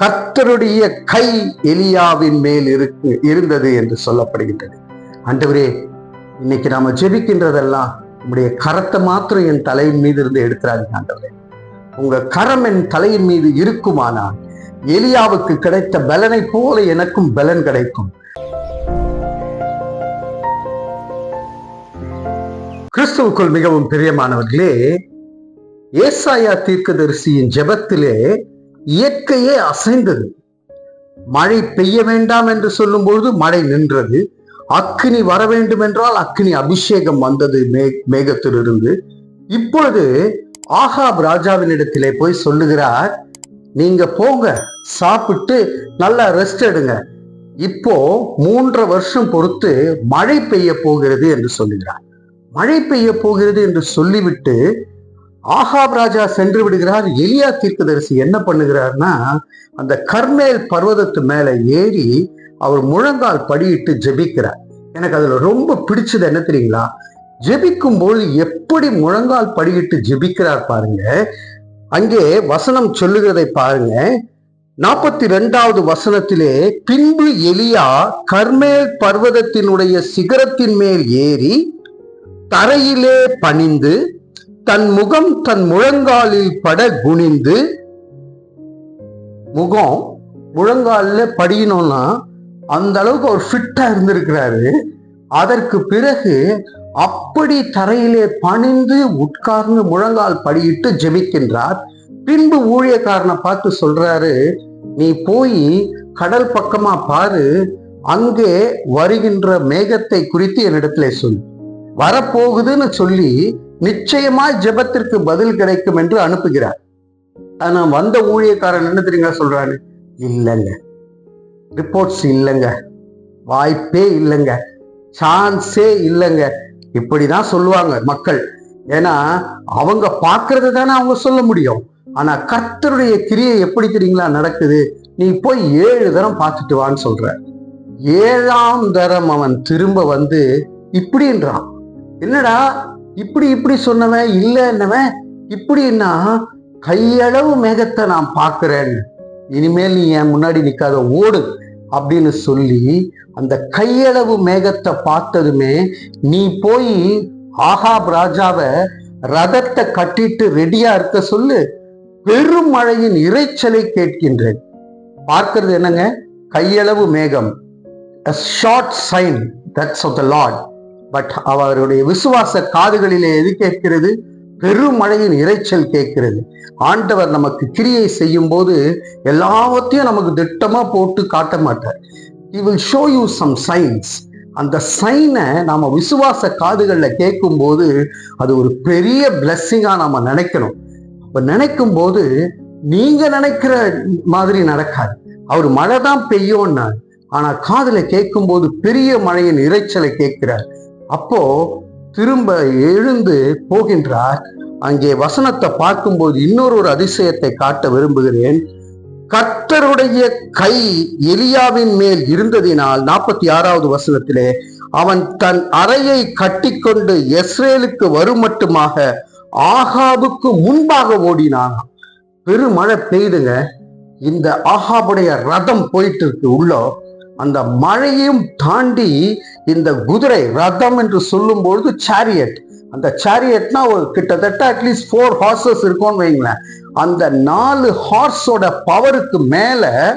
கர்த்தருடைய கை எலியாவின் மேல் இருக்கு இருந்தது என்று சொல்லப்படுகின்றது. ஆண்டவரே இன்னைக்கு நாம ஜெபிக்கின்றதெல்லாம் உங்களுடைய கரத்தை மாத்திரம் என் தலையின் மீது இருந்து எடுத்துறாதீங்க ஆண்டவரே. உங்க கரம் என் தலையின் மீது இருக்குமானால் எலியாவுக்கு கிடைத்த பலனை போல எனக்கும் பலன் கிடைக்கும். கிறிஸ்துவுக்குள் மிகவும் பிரியமானவர்களே ஏசாயா தீர்க்கதரிசியின் ஜெபத்திலே இயற்கையே அசைந்தது. மழை பெய்ய வேண்டாம் என்று சொல்லும் பொழுது மழை நின்றது. அக்னி வர வேண்டும் என்றால் அக்னி அபிஷேகம் வந்தது மே மேகத்திலிருந்து. இப்பொழுது ஆகாப் ராஜாவினிடத்திலே போய் சொல்லுகிறார் நீங்க போங்க சாப்பிட்டு நல்லா ரெஸ்ட் எடுங்க. இப்போ மூன்றரை வருஷம் பொறுத்து மழை பெய்ய போகிறது என்று சொல்லுகிறார். மழை பெய்ய போகிறது என்று சொல்லிவிட்டு ஆகாப் ராஜா சென்று விடுகிறார். எலியா தீர்க்கதரிசி என்ன பண்ணுகிறார்னா அந்த கர்மேல் பர்வதத்து மேல ஏறி அவர் முழங்கால் படியிட்டு ஜெபிக்கிறார். எனக்கு அதுல ரொம்ப பிடிச்சது என்ன தெரியுங்களா? ஜெபிக்கும் போது எப்படி முழங்கால் படியிட்டு ஜெபிக்கிறார் பாருங்க. அங்கே வசனம் சொல்லுகிறதை பாருங்க. நாற்பத்தி ரெண்டாவது வசனத்திலே பின்பு எலியா கர்மேல் பர்வதத்தினுடைய சிகரத்தின் மேல் ஏறி தரையிலே பணிந்து தன் முகம் தன் முழங்காலில் பட குனிந்து முகம் முழங்காலில் படியணும்னா அந்த அளவுக்கு அவர் ஃபிட்டா இருந்திருக்கிறாரு. அதற்கு பிறகு அப்படி தரையிலே பணிந்து உட்கார்ந்து முழங்கால் படியிட்டு ஜெபிக்கின்றார். பின்பு ஊழியக்காரனை பார்த்து சொல்றாரு நீ போய் கடல் பக்கமா பாரு அங்கே வருகின்ற மேகத்தை குறித்து என்னிடத்திலே சொல். வரப்போகுதுன்னு சொல்லி நிச்சயமாய் ஜெபத்திற்கு பதில் கிடைக்கும் என்று அனுப்புகிறார். ஆனா வந்த ஊழியக்காரன் என்ன தெரியுங்க சொல்றாரு? இல்லைங்க. ரிப்போர்ட்ஸ் இல்லைங்க. வாய்ப்பே இல்லைங்க. சான்ஸே இல்லைங்க. இப்படிதான் சொல்லுவாங்க மக்கள். ஏன்னா அவங்க பார்க்கறது தானே அவங்க சொல்ல முடியும். ஆனா கர்த்தருடைய கிரியை எப்படி தெரியுங்களா நடக்குது? நீ போய் ஏழு தரம் பார்த்துட்டு வான்னு சொல்ற. ஏழாம் தரம் அவன் திரும்ப வந்து இப்படின்றான் என்னடா? இப்படி இப்படி சொன்னவன் இல்லைன்னவன் இப்படின்னா கையளவு மேகத்தை நான் பார்க்கிறேன். இனிமேல் நீ என் முன்னாடி நிற்காத ஓடு அப்படின்னு சொல்லி அந்த கையளவு மேகத்தை பார்த்ததுமே நீ போய் ஆகாப் ராஜாவை ரதத்தை கட்டிட்டு ரெடியா இருக்க சொல்லு. பெரும் மழையின் இறைச்சலை கேட்கின்றேன். பார்க்கிறது என்னங்க? கையளவு மேகம். Short sign that's of the Lord but அவருடைய விசுவாச காதுகளிலே எது கேட்கிறது? பெருமழையின் இறைச்சல் கேட்கிறது. ஆண்டவர் நமக்கு கிரியை செய்யும் போது எல்லாவற்றையும் நமக்கு திட்டமா போட்டு காட்ட மாட்டார். He show you some signs அந்த சைனை நாம விசுவாச காதுகளில் கேட்கும் போது அது ஒரு பெரிய பிளஸ்ஸிங்காக நாம நினைக்கணும். அப்ப நினைக்கும் போது நீங்க நினைக்கிற மாதிரி நடக்காது. அவர் மழை தான் பெய்யும்னா ஆனா காதுல கேட்கும் போது பெரிய மழையின் இறைச்சலை கேட்கிறார். அப்போ திரும்ப எழுந்து போகின்றார். அங்கே வசனத்தை பார்க்கும்போது இன்னொரு ஒரு அதிசயத்தை காட்ட விரும்புகிறேன். கர்த்தருடைய கை எலியாவின் மேல் இருந்ததினால் நாற்பத்தி ஆறாவது வசனத்திலே அவன் தன் அறையை கட்டிக்கொண்டு எஸ்ரேலுக்கு வரும் மட்டுமாக ஆகாபுக்கு முன்பாக ஓடினான். பெருமழை பெய்துங்க. இந்த ஆகாபுடைய ரதம் போயிட்டு இருக்கு உள்ள. அந்த மழையும் தாண்டி இந்த குதிரை ரதம் என்று சொல்லும் பொழுது சாரியட் அந்த சாரியட்னா ஒரு கிட்டத்தட்ட அட்லீஸ்ட் ஃபோர் ஹார்சஸ் இருக்கும்னு வைங்களேன். அந்த நாலு ஹார்ஸோட பவருக்கு மேல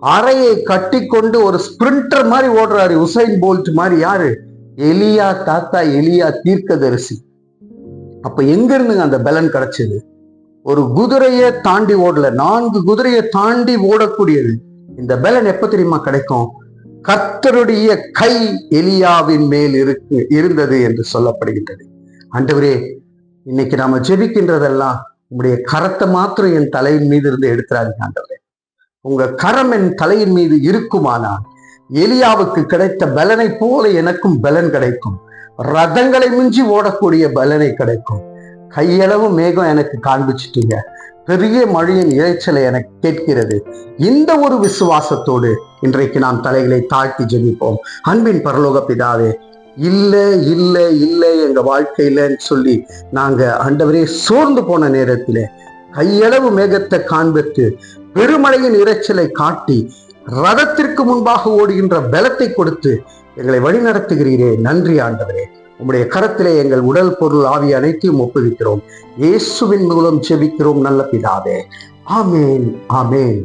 அறையை கட்டி கொண்டு ஒரு ஸ்பிரிண்டர் மாதிரி ஓடுறாரு உசைன் போல்ட் மாதிரி. யாரு? எலியா தாத்தா எலியா தீர்க்கதரிசி. அப்ப எங்க இருந்துங்க அந்த பலன் கிடைச்சது? ஒரு குதிரையை தாண்டி ஓடல. நான்கு குதிரையை தாண்டி ஓடக்கூடியது. இந்த பலன் எப்ப தெரியுமா கிடைக்கும்? கர்த்தருடைய கை எலியாவின் மேல் இருக்கு இருந்தது என்று சொல்லப்படுகின்றது. ஆண்டவரே இன்னைக்கு நாம ஜெபிக்கின்றதெல்லாம் உங்களுடைய கரத்தை மாத்திரம் என் தலையின் மீது இருந்து எடுக்கிறாங்க ஆண்டவரே. உங்க கரம் என் தலையின் மீது இருக்குமானால் எலியாவுக்கு கிடைத்த பலனை போல எனக்கும் பலன் கிடைக்கும். ரதங்களை மிஞ்சி ஓடக்கூடிய பலனை கிடைக்கும். கையளவு மேகம் எனக்கு காண்பிச்சிட்டீங்க. பெரிய மழையின் இறைச்சலை என கேட்கிறது. இந்த ஒரு விசுவாசத்தோடு இன்றைக்கு நாம் தலைகளை தாழ்த்தி ஜெபிப்போம். அன்பின் பரலோக பிதாவே இல்ல இல்ல இல்லை எங்க வாழ்க்கையிலன்னு சொல்லி நாங்க ஆண்டவரே சோர்ந்து போன நேரத்தில் கையளவு மேகத்தை காண்பித்து பெருமழையின் இரைச்சலை காட்டி ரதத்திற்கு முன்பாக ஓடுகின்ற பலத்தை கொடுத்து எங்களை வழிநடத்துகிறீரே. நன்றி ஆண்டவரே. உம்முடைய கரத்திலே எங்கள் உடல் பொருள் ஆவி அனைத்தையும் ஒப்புவிக்கிறோம். இயேசுவின் மூலம் செபிக்கிறோம் நல்ல பிதாவே. ஆமேன் ஆமேன்.